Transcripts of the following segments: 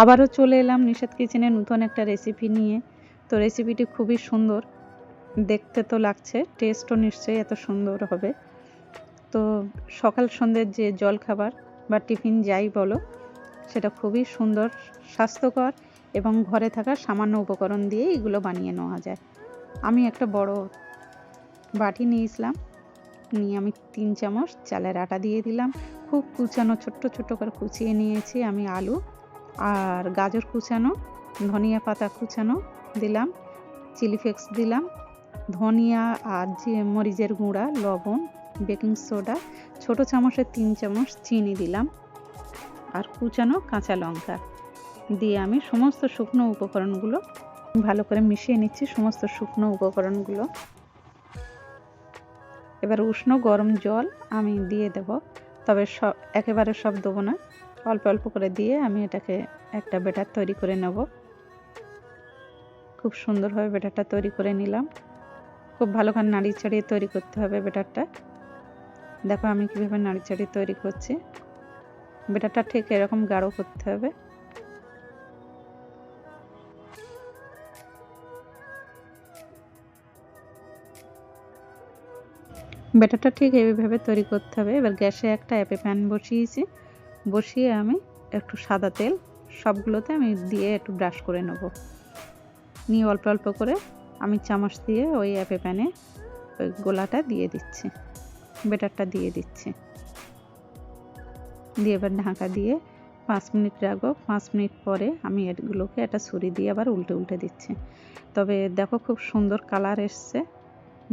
আবারও চলে এলাম নিষেধ কিচেনে নতুন একটা রেসিপি নিয়ে। তো রেসিপিটি খুবই সুন্দর। দেখতে তো লাগছে টেস্টও নিশ্চয়ই এত সুন্দর হবে। তো সকাল সন্ধ্যের যে জল খাবার বা টিফিন যাই বলো, সেটা খুবই সুন্দর, স্বাস্থ্যকর এবং ঘরে থাকা সামান্য উপকরণ দিয়ে এগুলো বানিয়ে নেওয়া যায়। আমি একটা বড় বাটি নিয়েছিলাম, নিয়ে আমি তিন চামচ চালের আটা দিয়ে দিলাম। খুব কুচানো, ছোট্ট ছোট্ট করে কুচিয়ে নিয়েছি আমি আলু। আর গাজর কুচানো, ধনিয়া পাতা কুচানো দিলাম চিলি ফ্লেক্স দিলাম, ধনিয়া আর যে মরিচের গুঁড়া, লবণ বেকিং সোডা ছোট চামচের তিন চামচ চিনি দিলাম আর কুচানো কাঁচা লঙ্কা দিয়ে আমি সমস্ত শুকনো উপকরণগুলো ভালো করে মিশিয়ে নিচ্ছি, সমস্ত শুকনো উপকরণগুলো। এবার উষ্ণ গরম জল আমি দিয়ে দেব। তবে সব একেবারে সব দেবো না। অল্প অল্প করে দিয়ে আমি এটাকে একটা বেটার তৈরি করে নেব। খুব সুন্দরভাবে বেটারটা তৈরি করে নিলাম। খুব ভালো করে নাড়ি ছাড়িয়ে তৈরি করতে হবে বেটারটা। দেখো আমি কীভাবে নাড়ি ছাড়িয়ে তৈরি করছি। বেটারটা ঠিক এরকম গাঢ় করতে হবে। ব্যাটারটা ঠিক এইভাবে তৈরি করতে হবে। এবার গ্যাসে একটা অ্যাপে প্যান বসিয়েছি। বসিয়ে আমি একটু সাদা তেল সবগুলোতে আমি দিয়ে একটু ব্রাশ করে নেব। নিয়ে অল্প অল্প করে আমি চামচ দিয়ে ওই অ্যাপে প্যানে ওই গোলাটা দিয়ে দিচ্ছি। বেটারটা দিয়ে দিচ্ছি। দিয়ে এবার ঢাকা দিয়ে পাঁচ মিনিট রাখব। পাঁচ মিনিট পরে আমি এগুলোকে একটা ছুরি দিয়ে আবার উল্টে উল্টে দিচ্ছি। তবে দেখো খুব সুন্দর কালার এসছে।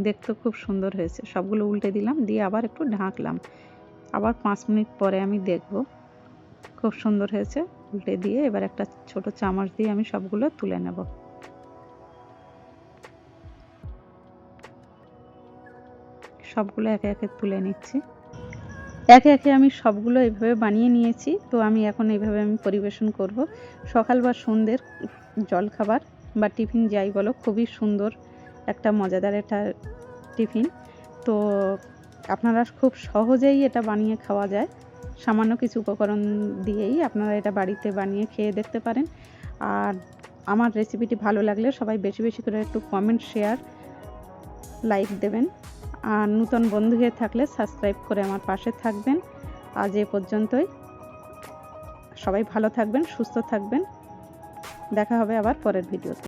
দেখতে খুব সুন্দর হয়েছে। সবগুলো উল্টে দিলাম, দিয়ে আবার একটু ঢাকলাম। আবার পাঁচ মিনিট পরে আমি দেখব। খুব সুন্দর হয়েছে, উল্টে দিয়ে এবার একটা ছোট চামচ দিয়ে আমি সবগুলো তুলে নেব। সবগুলো একে একে তুলে নিচ্ছি। একে একে আমি সবগুলো এইভাবে বানিয়ে নিয়েছি, তো আমি এখন এইভাবে আমি পরিবেশন করব। সকাল বা সন্ধ্যের জলখাবার বা টিফিন যাই বলো, খুবই সুন্দর একটা মজাদার একটা টিফিন। তো আপনারা খুব সহজেই এটা বানিয়ে খাওয়া যায়। সামান্য কিছু উপকরণ দিয়েই আপনারা এটা বাড়িতে বানিয়ে খেয়ে দেখতে পারেন। আর আমার রেসিপিটি ভালো লাগলে সবাই বেশি বেশি করে একটু কমেন্ট শেয়ার লাইক দেবেন। আর নূতন বন্ধু হয়ে থাকলে সাবস্ক্রাইব করে আমার পাশে থাকবেন। আজ এ পর্যন্তই। সবাই ভালো থাকবেন, সুস্থ থাকবেন। দেখা হবে আবার পরের ভিডিওতে